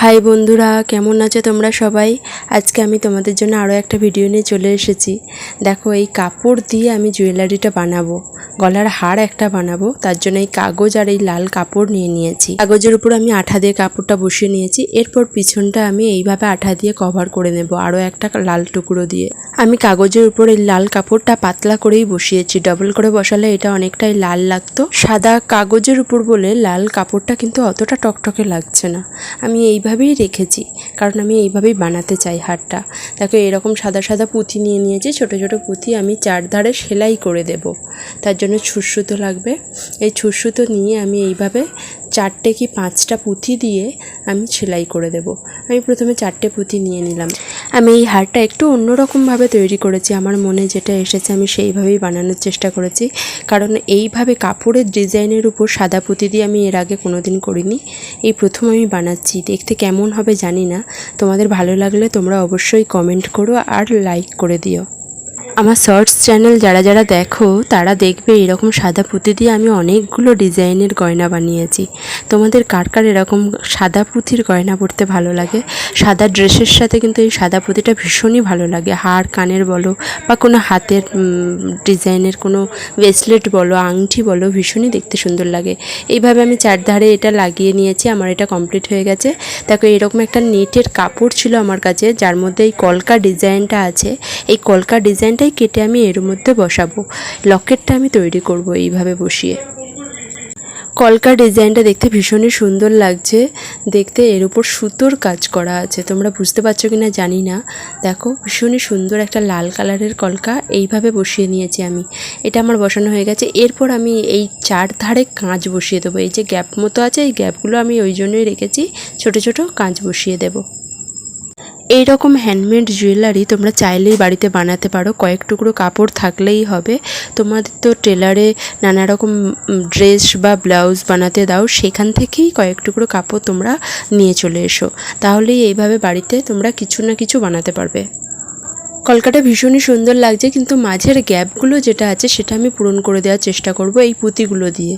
High বন্ধুরা, কেমন আছো তোমরা সবাই? আজকে আমি তোমাদের জন্য আরও একটা ভিডিও নিয়ে চলে এসেছি। দেখো, এই কাপড় দিয়ে আমি জুয়েলারিটা বানাবো। গলার হার একটা বানাবো, তার জন্য এই কাগজ আর এই লাল কাপড় নিয়ে নিয়েছি। কাগজের উপর আমি আঠা দিয়ে কাপড়টা বসিয়ে নিয়েছি, এরপর পিছনটা আমি এইভাবে আঠা দিয়ে কভার করে নেব, আরও একটা লাল টুকরো দিয়ে। আমি কাগজের উপর এই লাল কাপড়টা পাতলা করেই বসিয়েছি ডবল করে বসালে এটা অনেকটাই লাল লাগতো। সাদা কাগজের উপর বলে লাল কাপড়টা কিন্তু অতটা টকটকে লাগছে না। আমি এইভাবেই রেখেছি, কারণ আমি এইভাবেই বানাতে চাই হারটা। দেখো, এরকম সাদা সাদা পুঁথি নিয়ে নিয়েছি, ছোট ছোট পুঁথি আমি চারধারে সেলাই করে দেব। তার জন্য ছুসুতো লাগবে। এই ছুসুতো নিয়ে আমি এইভাবে চারটে কি পাঁচটা পুঁথি দিয়ে আমি সেলাই করে দেব। আমি প্রথমে চারটে পুঁথি নিয়ে নিলাম। আমি এই হারটা একটু অন্যরকমভাবে তৈরি করেছি। আমার মনে যেটা এসেছে আমি সেইভাবেই বানানোর চেষ্টা করেছি। কারণ এইভাবে কাপড়ের ডিজাইনের উপর সাদা পুঁতি দিয়ে আমি এর আগে কোনো দিন করিনি। এই প্রথম আমি বানাচ্ছি। দেখতে কেমন হবে জানি না। তোমাদের ভালো লাগলে তোমরা অবশ্যই কমেন্ট করো আর লাইক করে দিও। আমার শর্টস চ্যানেল যারা যারা দেখো, তারা দেখবে এরকম সাদা পুঁতি দিয়ে আমি অনেকগুলো ডিজাইনের গয়না বানিয়েছি। তোমাদের কার কার এরকম সাদা পুঁথির গয়না পরতে ভালো লাগে? সাদা ড্রেসের সাথে কিন্তু এই সাদা পুঁতিটা ভীষণই ভালো লাগে। হার, কানের বলো বা কোনো হাতের ডিজাইনের কোনো ব্রেসলেট বলো, আংটি বলো, ভীষণই দেখতে সুন্দর লাগে। এইভাবে আমি চারধারে এটা লাগিয়ে নিয়েছি, আমার এটা কমপ্লিট হয়ে গেছে। দেখো, এরকম একটা নেটের কাপড় ছিল আমার কাছে, যার মধ্যে এই কলকা ডিজাইনটা আছে। এই কলকা ডিজাইনটাই কেটে আমি এর মধ্যে বসাবো। লকেটটা আমি তৈরি করব এইভাবে বসিয়ে। কলকার ডিজাইনটা দেখতে ভীষণই সুন্দর লাগছে। দেখতে এর উপর সুতোর কাজ করা আছে। তোমরা বুঝতে পারছ কি না জানি না। দেখো, ভীষণই সুন্দর একটা লাল কালারের কলকা। এইভাবে বসিয়ে নিয়েছি আমি। এটা আমার বসানো হয়ে গেছে। এরপর আমি এই চার ধারে কাঁচ বসিয়ে দেবো। এই যে গ্যাপ মতো আছে, এই গ্যাপগুলো আমি ওই জন্যই রেখেছি। ছোট ছোট কাঁচ বসিয়ে দেবো। এই রকম হ্যান্ডমেড জুয়েলারি তোমরা চাইলেই বাড়িতে বানাতে পারো। কয়েক টুকরো কাপড় থাকলেই হবে। তোমাদের তো টেলারে নানা রকম ড্রেস বা ব্লাউজ বানাতে দাও। সেখান থেকেই কয়েক টুকরো কাপড় তোমরা নিয়ে চলে এসো। তাহলেই এইভাবে বাড়িতে তোমরা কিছু না কিছু বানাতে পারবে। কলকাটা ভীষণই সুন্দর লাগছে, কিন্তু মাঝের গ্যাপগুলো যেটা আছে সেটা আমি পূরণ করে দেওয়ার চেষ্টা করব এই পুঁতিগুলো দিয়ে।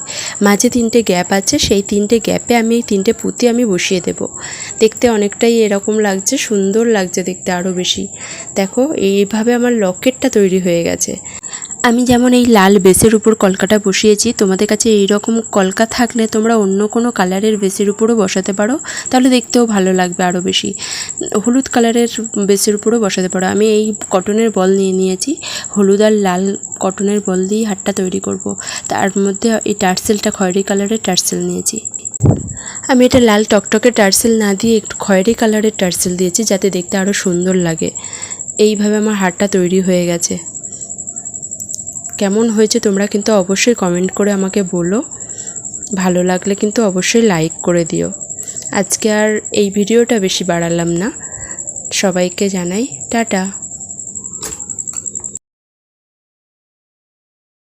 মাঝে তিনটে গ্যাপ আছে, সেই তিনটে গ্যাপে আমি এই তিনটে পুঁতি আমি বসিয়ে দেব। দেখতে অনেকটাই এরকম লাগছে, সুন্দর লাগছে দেখতে আরও বেশি। দেখো, এইভাবে আমার লকেটটা তৈরি হয়ে গেছে। আমি যেমন এই লাল বেসের উপর কলকাটা বসিয়েছি, তোমাদের কাছে এই রকম কলকা থাকলে তোমরা অন্য কোনো কালারের বেসের উপরও বসাতে পারো। তাহলে দেখতেও ভালো লাগবে আরও বেশি। হলুদ কালারের বেসের উপরও বসাতে পারো। আমি এই কটনের বল নিয়ে নিয়েছি। হলুদ আর লাল কটনের বল দিয়ে হাটটা তৈরি করব। তার মধ্যে এই টার্সেলটা খয়েরি কালারের টার্সেল নিয়েছি। আমি এটা লাল টকটকে টার্সেল না দিয়ে একটু খয়েরি কালারের টার্সেল দিয়েছি, যাতে দেখতে আরও সুন্দর লাগে। এইভাবে আমার হারটা তৈরি হয়ে গেছে। কেমন হয়েছে তোমরা কিন্তু অবশ্যই কমেন্ট করে আমাকে বলো। ভালো লাগলে কিন্তু অবশ্যই লাইক করে দিও। আজকে আর এই ভিডিওটা বেশি বাড়ালাম না। সবাইকে জানাই, টাটা।